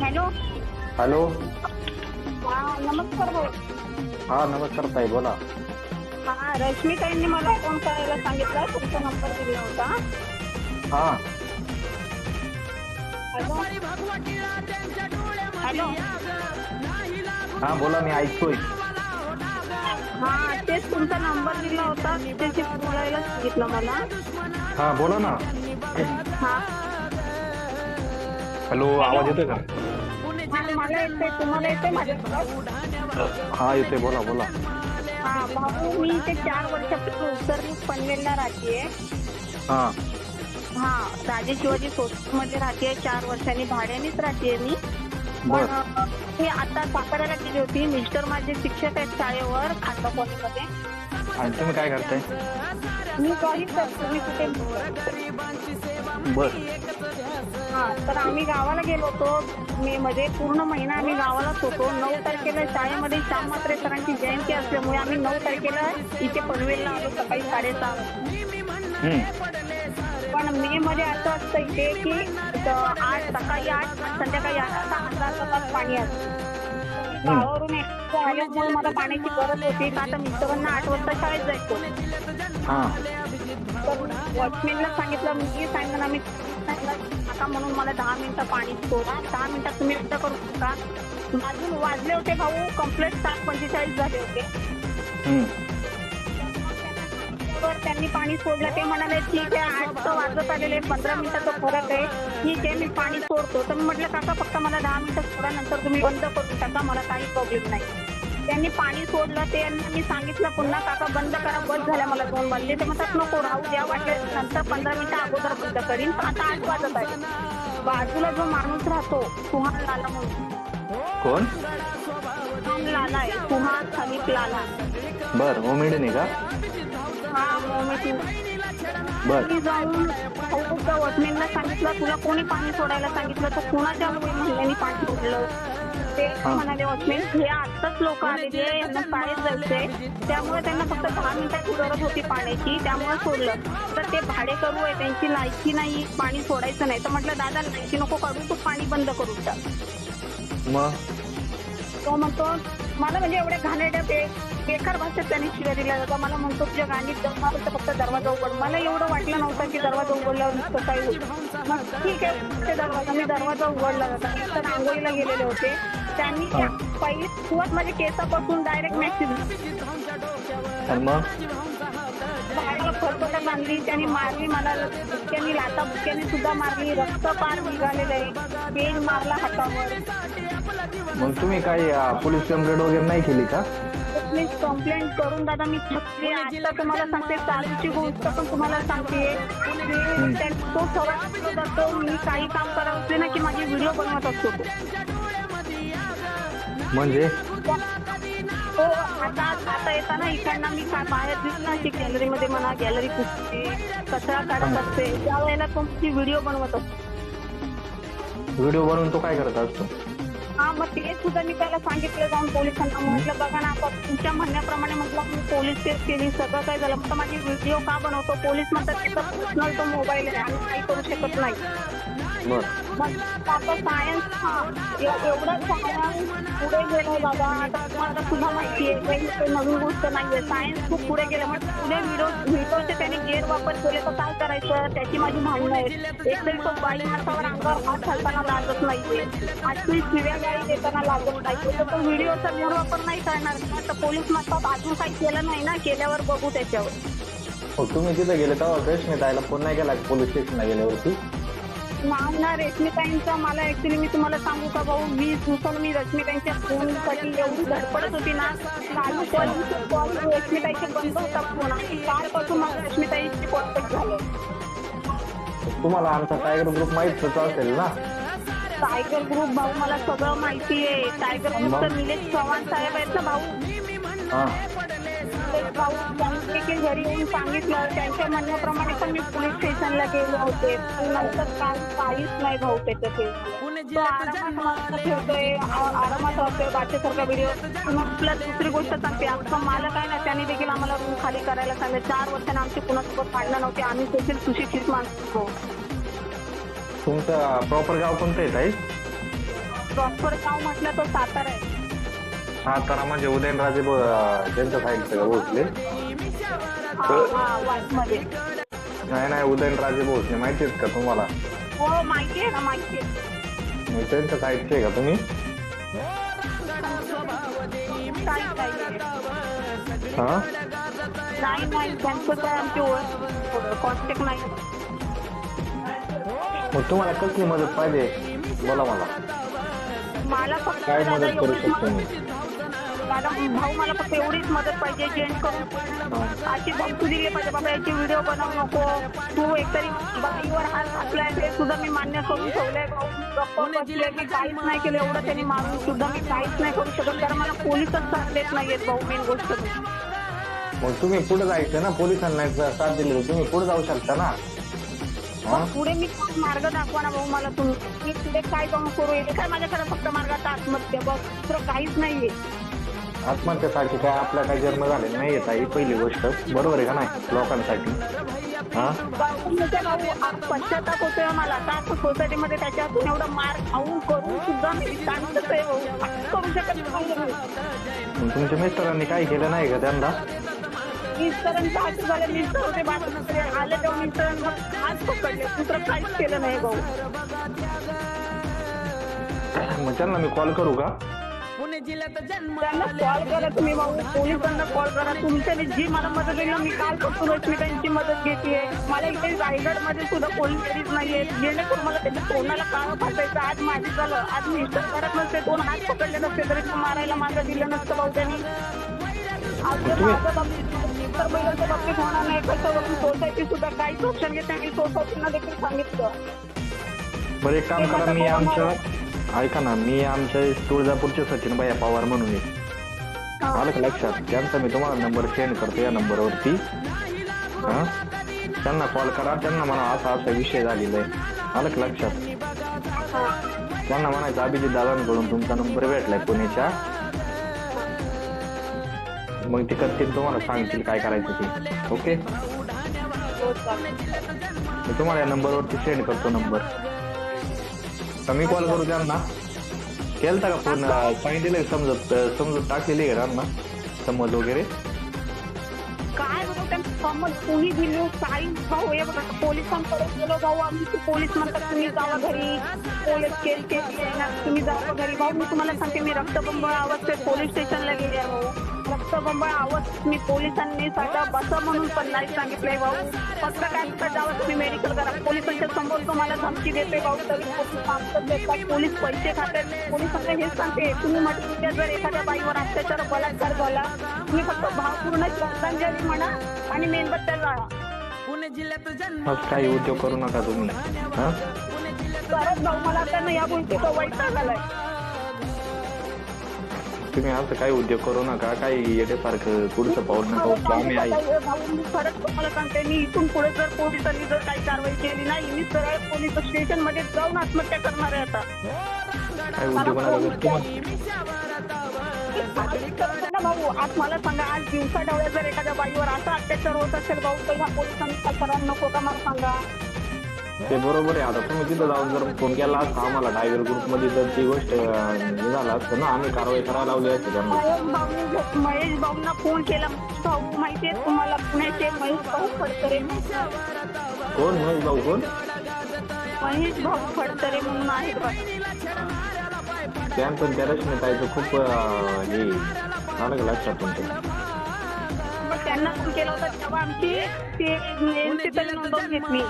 Hello. Hello. हा नमस्कार भाऊ. हा नमस्कार ताई बोला. हा रश्मीताईंनी मला फोन करायला सांगितलं तुमचा नंबर दिला होता. हा. हॅलो. हॅलो. हा बोला मी ऐकतोय. हा तेच तुमचा नंबर दिला होता त्याची बोलायला सांगितलं मला. हा बोला ना. हा. हॅलो आवाज येतोय का? मला येते तुम्हाला येते माझ्या आवाज? हा येतोय बोला बोला. हा भाऊ मी इथे चार वर्षापासून उत्तर पनवेलला राहते हा. हा राजे शिवाजी मध्ये राहते चार वर्षांनी भाड्यानेच राहते मी. पण मी आता साताऱ्याला गेली होती. मिस्टर माझे शिक्षक आहेत शाळेवर खांदा कॉलेजमध्ये. आणि तुम्ही काय करताय? मी काही करतो मी कुठे बर. हा तर आम्ही गावाला गेलो होतो. मे मध्ये पूर्ण महिना आम्ही गावालाच होतो. नऊ तारखेला शाळेमध्ये श्याम म्हात्रे सरांची जयंती असल्यामुळे आम्ही नऊ तारखेला इथे पनवेलला आलो सकाळी साडेसहा. पण मे मध्ये असं असतं इथे की आठ सकाळी आठ संध्याकाळी आठ असा हजार तास पाणी असतं गावावरून आल्यामुळे मला पाण्याची गरज होती. का आता मिस्टरांना आठ वाजता शाळेत जायचं तर वॉचमॅनला सांगितलं मी सांगितलं मी काका म्हणून मला दहा मिनिटं पाणी सोडा. दहा मिनिटात तुम्ही एकदा करू शकता अजून वाजले होते भाऊ. कंप्लीट सात पंचेचाळीस झाले होते. तर त्यांनी पाणी सोडलं. ते म्हणाले ठीक आहे आठ तर वाजत आलेले पंधरा मिनिटाचा फरक आहे. ठीक आहे मी पाणी सोडतो. तर मी म्हटलं काका फक्त मला दहा मिनिटं सोडा. नंतर तुम्ही बंद करून टाका. मला काही प्रॉब्लेम नाही. त्यांनी पाणी सोडलं ते यांना मी सांगितलं पुन्हा काका बंद करा बस झाल्या मला दोन वाजले. ते म्हणतात नको राहू द्या वाटले नंतर पंधरा मिनिटं अगोदर बंद करीन आता आठ वाजत आहे. बाजूला जो माणूस राहतो सुहान लाला म्हणून. कोण? सुहान लाला आहे सुहान हनीफ लाला. बर उमेदने का? हा मोमेटी बर. मी जाऊन वॉचमॅनला सांगितलं तुला कोणी पाणी सोडायला सांगितलं? तर कुणाच्या महिन्यांनी पाणी सोडलं. ते. म्हणाले वॉचमॅन हे आत्ताच लोक आलेले यांना शाळेत जायचंय त्यामुळे त्यांना फक्त दहा मिनिटाची गरज होती पाण्याची त्यामुळे सोडलं. तर ते भाडे करू आहे त्यांची लायकी नाही पाणी सोडायचं नाही. तर म्हटलं दादा लायकी नको काढू तू पाणी बंद करून टाक. मग? तो म्हणतो मला म्हणजे एवढ्या घाणेरड्या बे बेकार भाषेत त्याने शिव्या दिल्या. जातात मला म्हणतो तुझ्या गाणी जमणार तर फक्त दरवाजा उघड. मला एवढं वाटलं नव्हतं की दरवाजा उघडल्यावर नुसतं काही होईल. मग ठीक आहे ते दरवाजा मी दरवाजा उघडला. होता तर आंघोळीला गेलेले होते. त्यांनी त्या पहिली सुरुवात माझ्या केसापासून डायरेक्ट मग? बाळाला फरफटा बांधली त्यांनी मारली मला बुक्यानी लाता बुक्याने सुद्धा मारली रक्त पार निघालेलं आहे. पेन मारला हातावर. मग तुम्ही काही पोलीस कंप्लेंट वगैरे नाही केली का? मी कंप्लेंट करून दादा मी थकली. आता तुम्हाला सांगते चालूची गोष्ट पण तुम्हाला सांगते. तो सवाल मी काही काम करत असले ना की माझी व्हिडिओ बनवत असतो. म्हणजे? तो आता आता येताना इकडनं मी काय बाहेर दिसला की गॅलरीमध्ये म्हणा गॅलरी पुसते कचरा काढत असते. त्यावेळेला तो माझी व्हिडिओ बनवत असतो. व्हिडिओ बनवून तो काय करत असतो? हा मग ते सुद्धा मी त्याला सांगितलं जाऊन पोलिसांना. म्हटलं बघा ना आता तुमच्या म्हणण्याप्रमाणे म्हटलं मी पोलीस केस केली सगळं काय झालं. म्हटलं माझी व्हिडिओ का बनवतो? पोलीस म्हणतात त्याचा पर्सनल तो मोबाईल आहे. आम्ही काही करू शकत नाही. मग आता सायन्स हा एव- एवढं सायन्स पुढे गेलं बाबा. आता तुम्हाला सुद्धा माहिती आहे काही काही नवीन गोष्ट नाहीये. सायन्स खूप पुढे गेलं. मग पुढे व्हिडिओचे त्याने गैरवापर केले तर काय करायचं? त्याची माझी भांडणं आहेत एक तरी तो बाई माणसावर अंगावर हात घालताना लागत नाहीये. आजची शिव्या गाडी देताना लागत नाही. तर तो व्हिडिओचा गैरवापर नाही करणार? तर पोलीस म्हणतात अजून काही केलं नाही ना केल्यावर बघू त्याच्यावर. मग तुम्ही तिथे गेले तेव्हा रेशमी ताईला फोन नाही केला पोलीस स्टेशनला गेल्यावरती? नाही ना रश्मिताईंचा मला ऍक्च्युली मी तुम्हाला सांगू का भाऊ? वीस दिवसाला मी रश्मिताईंच्या फोनसाठी एवढी धडपडत होती ना. चालू कॉल कॉल रश्मिताईचे बंद होता फोन कालपासून मला रश्मिताईची कॉन्टॅक्ट झालं तुम्हाला आमचा टायगर ग्रुप माहितच असेल ना? टायगर ग्रुप भाऊ मला सगळं माहिती आहे टायगर ग्रुप तर निलेश चव्हाण साहेब आहेत ना भाऊ? हा. भाऊ त्यांनी देखील घरी येऊन सांगितलं. त्यांच्या म्हणण्याप्रमाणे पण मी पोलीस स्टेशनला गेले होते. पण नंतर काय काहीच नाही भाऊ त्याच्या ठेवतोय आरामात राहतोय बाच्यासारखा व्हिडिओ मग प्लस दुसरी गोष्ट सांगते आमचं मालक आहे ना त्यांनी देखील आम्हाला रूम खाली करायला सांगितलं. चार वर्षाने आमची कुणासोबत भांडणं नव्हती. आम्ही देखील सुशिक्षित माणसं होतो. तुमचं प्रॉपर गाव कोणतं आहे ताई? प्रॉपर गाव म्हटलं तर सातारा आहे. सातारा म्हणजे उदयनराजे ब- त्यांच्या साईडचं का भोसले हा हा वाटमध्ये नाही नाही उदयनराजे भोसले. माहिती आहेत का तुम्हाला? हो माहिती आहे ना माहिती आहे. मग त्यांच्या साईडचे आहे का तुम्ही? काही काही हा? नाही नाही त्यांचं काय आमची ओळख कॉन्टॅक्ट नाही. मग तुम्हाला कसली मदत पाहिजे? बोला मला. मला फक्त काय दादा मदत करू एवढीच शकतो मी? दादा भाऊ मला फक्त एवढीच मदत पाहिजे जेणेकरून अशी धमकी दिली पाहिजे बाबा याची व्हिडिओ बनवू नको. तू एकतरी बाईवर हात घातलाय हे सुद्धा मी मान्य करून ठेवलंय भाऊ. मी काहीच नाही केलं एवढं त्यांनी मारून सुद्धा मी काहीच नाही करू शकत कारण मला पोलिसच साथ देत नाहीयेत भाऊ मेन गोष्ट मग तुम्ही पुढे जायचं ना पोलिसांना जर साथ दिली तुम्ही पुढे जाऊ शकता ना? हा? पण पुढे मी मार्ग दाखवा ना भाऊ मला तुम्ही. मी पुढे काय जाऊन करू हे काय माझ्याकडे फक्त मार्गाचा आत्महत्या बघ दुसरं काहीच नाहीये. आत्महत्यासाठी काय आपल्या काय जन्म झाले नाही येत ही पहिली गोष्ट. बरोबर आहे का नाही? लोकांसाठी. हा? पश्चाताप होतोय मला का सोसायटीमध्ये त्याच्यातून एवढं मार खाऊन करून सुद्धा मी करू शकत नाही तुमच्या मिस्टरांनी काय केलं नाही का त्यांना? मिस्टरांचं झालं मिस्टर होते आले तेव्हा मिस्टरांना हात पकडले दुसरं काहीच केलं नाही भाऊ मग त्यांना मी कॉल करू का? त्यांना कॉल करा तुम्ही भाऊ पोलिसांना कॉल करा. तुमच्याने जी मला मदत केली मी कालपासूनच मी त्यांची मदत घेते. मला इथे रायगडमध्ये सुद्धा पोलीस लेडीज नाहीये. जेणेकरून मला त्याच्या तोंडाला काळं फासायचं. आज माझी झालं. आज मिस्टर करत नसते. दोन हात पकडले नसते. तरी तो मारायला माझं दिलं नसतं भाऊ त्यांनी. आज जर माझं बाबतीत तर महिलांच्या बाबतीत होणार नाही. कशावरून सोसायटी सुद्धा काहीच ऑप्शन घेते आणि सोसायटीनं देखील सांगितलं. बरं एक काम करा. मी आमचं ऐका ना मी आमच्या तुळजापूरचे सचिन भैया पवार म्हणून आहे. आलं का लक्षात? त्यांचा मी तुम्हाला नंबर सेंड करतो या नंबरवरती हां? त्यांना कॉल करा. त्यांना म्हणा असा असा विषय झालेला आहे. आलं का लक्षात? त्यांना म्हणायचं अभिजित दादांकडून तुमचा नंबर भेटलाय पुण्याच्या. मग ते करतील तुम्हाला सांगतील काय करायचं ते. ओके मी तुम्हाला या नंबरवरती सेंड करतो नंबर तर मी कॉल करू त्यांना. केलता का फोन? सांगितलेलं समजत समजत टाकलेली आहे त्यांना समज वगैरे. काय बघू त्यांचं समज कुणी दिली काही भाऊ हे बघा पोलिसांकडे गेलो भाऊ आम्ही ते पोलीस म्हणतात तुम्ही जावा घरी. पोलीस केस ना तुम्ही जावा घरी. भाऊ मी तुम्हाला सांगते मी रक्तबंबाळ अवस्थेत पोलीस स्टेशनला गेले आहे. भाऊ रक्तबंबाळ अवस्थेत मी पोलिसांनी साठा बसा म्हणून पण नाही सांगितलंय भाऊ. फक्त काय म्हणतात जावा तुम्ही मेडिकल करा. पोलिसांच्या समोर तुम्हाला धमकी देते भाऊ. तरी देतात पोलीस पैसे खातात. पोलिसांना हेच सांगते. तुम्ही म्हटलं जर एखाद्या बाईवर अत्याचार बलात्कार झाला तुम्ही फक्त भावपूर्ण श्रद्धांजली म्हणा आणि मेणबत्त्या जाळा मग काही उद्योग करू नका तुम्ही. परत भाऊ मला आता ना या गोष्टीचा वैताग आलाय. तुम्ही असं काही उद्योग करू नका काही येण्यासारखं पुढचं पाऊल नका. उचलू. आम्ही आहे. भाऊ, मी खरंच तुम्हाला सांगते. मी इथून पुढे जर पोलिसांनी जर काही कारवाई केली नाही मी सरळ पोलीस स्टेशनमध्ये जाऊन आत्महत्या करणार आहे आता. काही उद्योग नका करू. तुम्हाला ना भाऊ आज मला सांगा आज दिवसा डवळ्या जर एखाद्या बाईवर असा अत्याचार होत असेल भाऊ तर ह्या पोलिसांनी काय करायला नको का मला सांगा? ते बरोबर आहे. आता तुम्ही तिथं जाऊन जर फोन केला असता आम्हाला टायगर ग्रुपमध्ये तर ती गोष्ट झालं असतं ना आम्ही कारवाई करायला लावली असते त्यांना. महेश भाऊ महेश भाऊंना फोन केला. महेश भाऊ माहितीये तुम्हाला पुण्याचे महेश भाऊ फडतरे कोण? महेश भाऊ कोण? महेश भाऊ फडतरे म्हणून आहेत बघा. त्यांचं त्या रश्मीताईचं खूप अं, हे आलं का लक्षात तुमचं मग त्यांना फोन केला होता तेव्हा आमची ते एनसी तरी नोंदवून घेतली.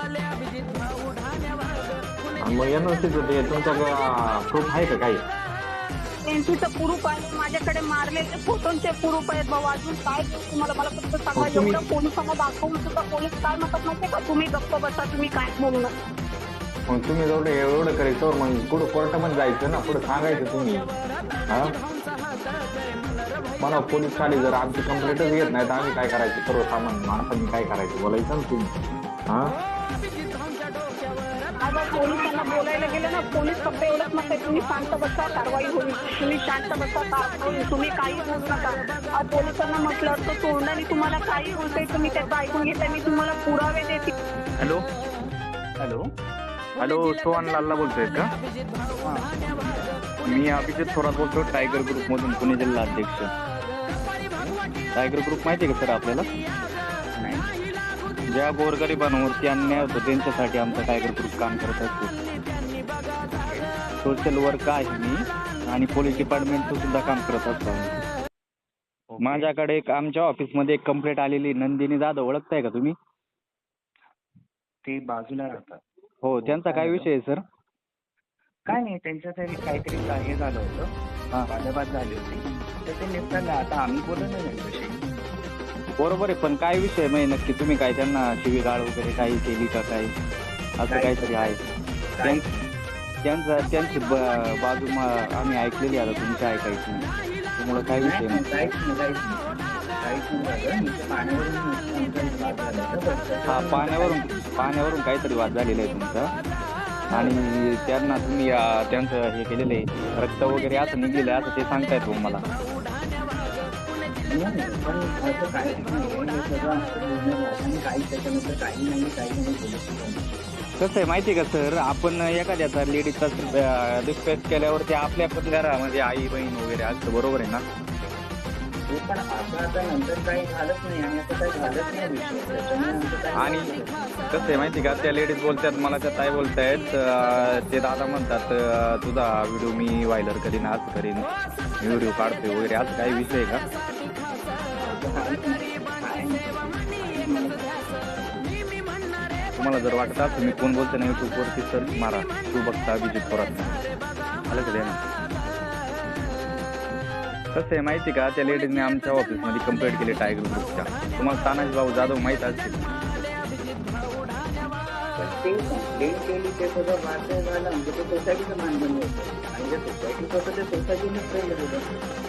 मग एनओसीचं ते तुमच्याकडे प्रूफ आहे का काही? एनसीचं प्रूफ आहे. माझ्याकडे मारलेले फोटोंचे प्रूफ आहेत. भाऊ अजून काय देऊ तुम्हाला मला फक्त सांगा. मग तुम्ही- एवढं पोलिसांना दाखवून सुद्धा पोलीस काय म्हणतात माहितीये का? तुम्ही गप्प बसा तुम्ही काय बोलू नका मग तुम्ही जेवढं एवढं करायचं मग पुढं कोर्टामध्ये जायचं ना? पुढं सांगायचं तुम्ही. हा? मला पोलीस खाली जर आमची कंप्लेंटच घेत नाही तर आम्ही काय करायचं? सर्वसामान्य माणसांनी काय करायचं? बोलायचं ना तुम्ही. हा? बाबा पोलिसांना बोलायला गेलं ना पोलीस फक्त एवढंच म्हणतात तुम्ही शांत बसा कारवाई होईल. तुम्ही शांत बसा कारवाई तुम्ही काही बोलू नका. पोलिसांना म्हटलं तर तोंडाने तुम्हाला काही बोलताय तुम्ही त्याचं ऐकून घेता मी तुम्हाला पुरावे देते. हॅलो? हॅलो? हॅलो सोहन लालला बोलतोय का? मी अभिजित थोरात बोलतो टायगर ग्रुपमधून पुणे जिल्हा अध्यक्ष. टायगर ग्रुप माहिती आहे का सर आपल्याला? ज्या गोरगरिबांवरती अन्याय होतो त्यांच्यासाठी आमचा टायगर ग्रुप काम करत असतो. सोशल वर्क आहे मी आणि पोलीस डिपार्टमेंटचं सुद्धा काम करत असतो. माझ्याकडे एक आमच्या ऑफिसमध्ये एक कंप्लेंट आलेली नंदिनी जाधव ओळखताय का तुम्ही? ते बाजूला राहतात. हो त्यांचा काय विषय आहे सर? काय नाही त्यांचं तरी काहीतरी कार्य झालं हा. होतं वादाबाद झाली होती. तर ते निपटायला आता आम्ही बोललो ना त्यांच्याशी. बरोबर आहे पण काय विषय माहिती नक्की तुम्ही काय त्यांना शिवीगाळ वगैरे काही केली का काय असं काहीतरी आहे. त्यां- त्यांचं त्यांची ब- बाजू म- आम्ही ऐकलेली आता तुमची ऐकायची नाही. त्यामुळे काय विषय नाही, नाही नाही, काहीच नाही काहीच नाही. काहीच नाही झालं. नुसतं पाण्यावरून आमचा वाद झाला होता. बस त्याच्यावर हा पाण्यावरून पाण्यावरून काहीतरी वाद झालेला आहे तुमचा. आणि त्यांना तुम्ही अं, त्यांचं हे केलेलं आहे. रक्त वगैरे असं निघलेलं आहे असं ते सांगतायत हो मला काही त्याच्यानंतर काही नाही काही नाही बोलत नाही. कसं आहे माहिती का सर आपण एखाद्याचा लेडीजचा रिस्पेक्ट केल्यावरती आपल्या पण घरामध्ये आई बहीण वगैरे असतं बरोबर आहे ना पण आता आता नंतर काही झालंच नाही आणि काही झालंच नाही. कसं आहे माहिती का त्या लेडीज बोलतात मला त्या ताई बोलतायत ते दादा म्हणतात तुझा व्हिडिओ मी व्हायरल करीन असं करीन व्हिडिओ काढतोय वगैरे असं काही विषय का तुम्हाला जर वाटता तुम्ही कोण बोलतो ना युट्यूबवरती सर्च मारा. तू बघता अभिजित थोरात आलं का ना? कसं आहे माहिती का? त्या लेडीजने आमच्या ऑफिसमध्ये कंप्लेंट केली टायगर ग्रुपच्या तुम्हाला तानाजी भाऊ जाधव माहीत असतील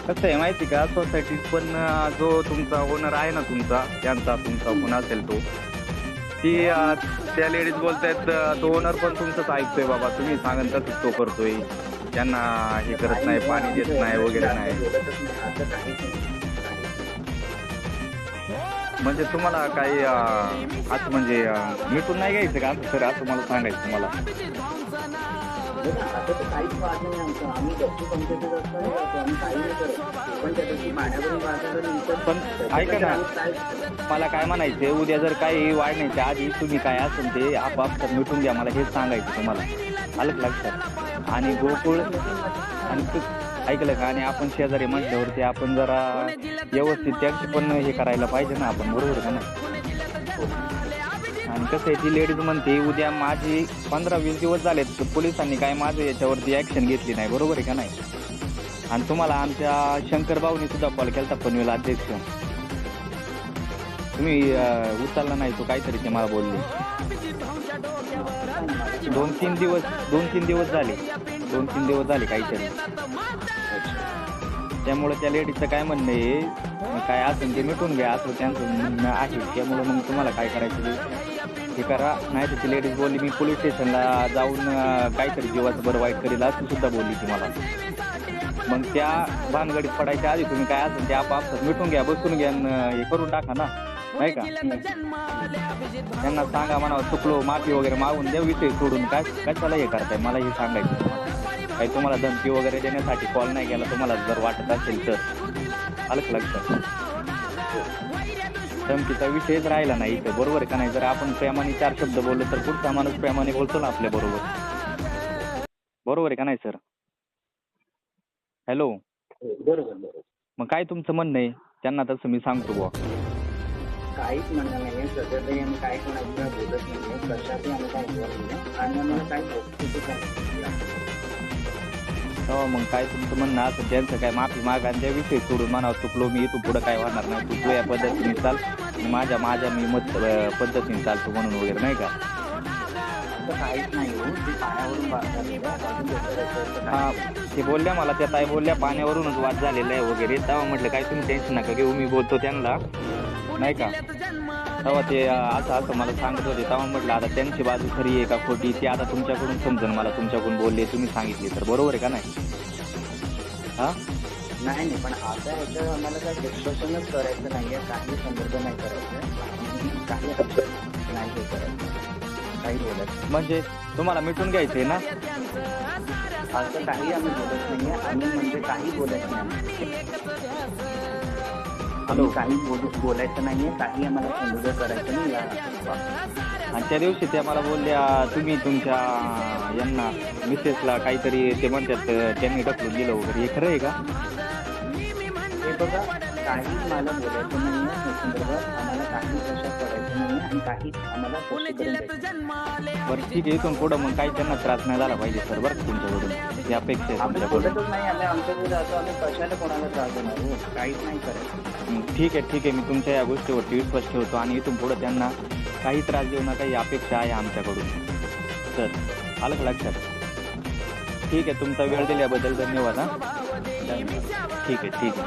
कसं आहे माहिती का? सोसायटीत पण जो तुमचा ओनर आहे ना तुमचा त्यांचा तुमचा कोण असेल तो. ती त्या लेडीज बोलतायत तो ओनर पण तुमचंच ऐकतोय बाबा. तुम्ही सांगन तसंच तो करतोय. त्यांना हे करत नाही पाणी देत नाही वगैरे नाही. म्हणजे तुम्हाला काही असं म्हणजे मिटून नाही घ्यायचं का? असं सर असं मला सांगायचं तुम्हाला. आता तर काहीच वाद नाही आमचं आम्ही असताना जातो आम्ही काही नाही करत पण त्या पाण्यावरून पण ऐका ना. काय- मला काय म्हणायचंय उद्या जर काही वाढण्याच्या आधी तुम्ही काय असेल ते आपाप मिटून द्या मला हेच सांगायचं तुम्हाला. आलं का लक्षात. आणि गोकुळ आणि तू ऐकलं का? आणि आपण शेजारी म्हटल्यावरती आपण जरा व्यवस्थित त्यांची पण हे करायला पाहिजे ना आपण बरोबर का नाही? आणि कसं आहे ती लेडीज म्हणते उद्या माझी पंधरा वीस दिवस झालेत तर पोलिसांनी काय माझं याच्यावरती ॲक्शन घेतली नाही. बरोबर आहे का नाही? आणि तुम्हाला आमच्या शंकर भाऊनी सुद्धा कॉल केला पनवेल अध्यक्ष. तुम्ही उचलला नाही तो काहीतरी ते मला बोलले. दोन तीन दिवस दोन तीन दिवस झाले. दोन तीन दिवस झाले काहीतरी. त्यामुळे त्या लेडीजचं काय म्हणणं आहे काय असेल ते मिटून घ्या असं त्यांचं म्हणणं आहे. त्यामुळे मग तुम्हाला काय करायचं ते? हे करा नाही तर ती लेडीज बोलली मी पोलीस स्टेशनला जाऊन काहीतरी जीवाचं बरं वाईट करेल असं सुद्धा बोलली ती मला. मग त्या भानगडीत पडायच्या आधी तुम्ही काय असेल ते आपापसात मिटून घ्या बसून घ्या हे करून टाका ना. नाही का? त्यांना सांगा म्हणा चुकलो माफी वगैरे मागून द्या विषय सोडून. काय कशाला हे करताय? मला हे सांगायचं तुम्हाला. काही तुम्हाला धमकी वगैरे देण्यासाठी कॉल नाही केला तुम्हाला जर वाटत असेल तर. आलं का लक्षात? धमकीचा विषयच राहिला नाही इथं बरोबर का नाही? जर आपण प्रेमाने चार शब्द बोललो तर पुढचा माणूस प्रेमाने बोलतो ना आपल्या बरोबर. बरोबर आहे का नाही सर? हॅलो बरोबर बरोबर. मग काय तुमचं म्हणणं आहे? त्यांना तसं मी सांगतो बुवा. काहीच म्हणणं नाही सध्या तरी आम्ही काय कोणाला बोलत नाही कशातही आम्ही काय बोलत नाही आणि आम्हाला काय तेव्हा मग काय तुमचं म्हणणं असं त्यांचं काय माफी मागा आणि त्याविषयी सोडून म्हणावं चुकलो मी तू पुढं काय होणार नाही. तू तुझ्या पद्धतीने चाल आणि माझ्या माझ्या मी मत पद्धतीने चालतो म्हणून वगैरे नाही का? असं काहीच नाही हो. ते पाण्यावरून हा ते बोलल्या मला त्या ताई बोलल्या पाण्यावरूनच वाद झालेला आहे वगैरे. तेव्हा म्हटलं काय तुम्ही टेन्शन नका घेऊ मी बोलतो त्यांना. नाही का? तेव्हा ते असं असं मला सांगत होते. तेव्हा म्हटलं आता त्यांची बाजू खरी आहे का खोटी? ते आता तुमच्याकडून समजून मला तुमच्याकडून बोलले तुम्ही सांगितले तर. बरोबर आहे का नाही? हा? नाही नाही पण आता ह्याच्यावर आम्हाला काय डिस्कशनच करायचं नाहीये. काही संदर्भ नाही करायचं. काही नाही हे करायचं. काही बोलत म्हणजे तुम्हाला मिटून घ्यायचंय ना? असं काही आम्ही बोलत नाहीये. आम्ही म्हणजे काही बोलत नाही. आम्ही काही बोलू बोलायचं नाहीये काही आम्हाला संदर्भ करायचं नाही या आणि त्या दिवशी त्या मला बोलल्या तुम्ही तुमच्या यांना मिसेसला काहीतरी ते म्हणतात त्यांनी ढकलून दिलं वगैरे. हे खरं आहे का? हे बघा काही मला बोलायचं नाहीये या संदर्भात आम्हाला काही कशात करायचं नाहीये आणि काही आम्हाला स्पष्टीकरण द्यायचं बरं ठीक आहे इथून पुढं मग काही त्यांना त्रास नाही झाला पाहिजे सर बरं का तुमच्याकडून? ही अपेक्षा आहे आम्ही तुमच्याकडून. बोलतच नाही आम्ही आमच्याकडे जातो आम्ही कशाला कोणाला त्रास देणार? हो काहीच नाही करायचं हं, ठीक आहे ठीक आहे. मी तुमच्या या गोष्टीवरती विश्वास ठेवतो आणि इथून पुढं त्यांना काही त्रास देऊ नका ही अपेक्षा आहे आमच्याकडून. सर आलं का लक्षात? ठीक आहे तुमचा वेळ दिल्याबद्दल धन्यवाद हां. ठीक आहे ठीक आहे.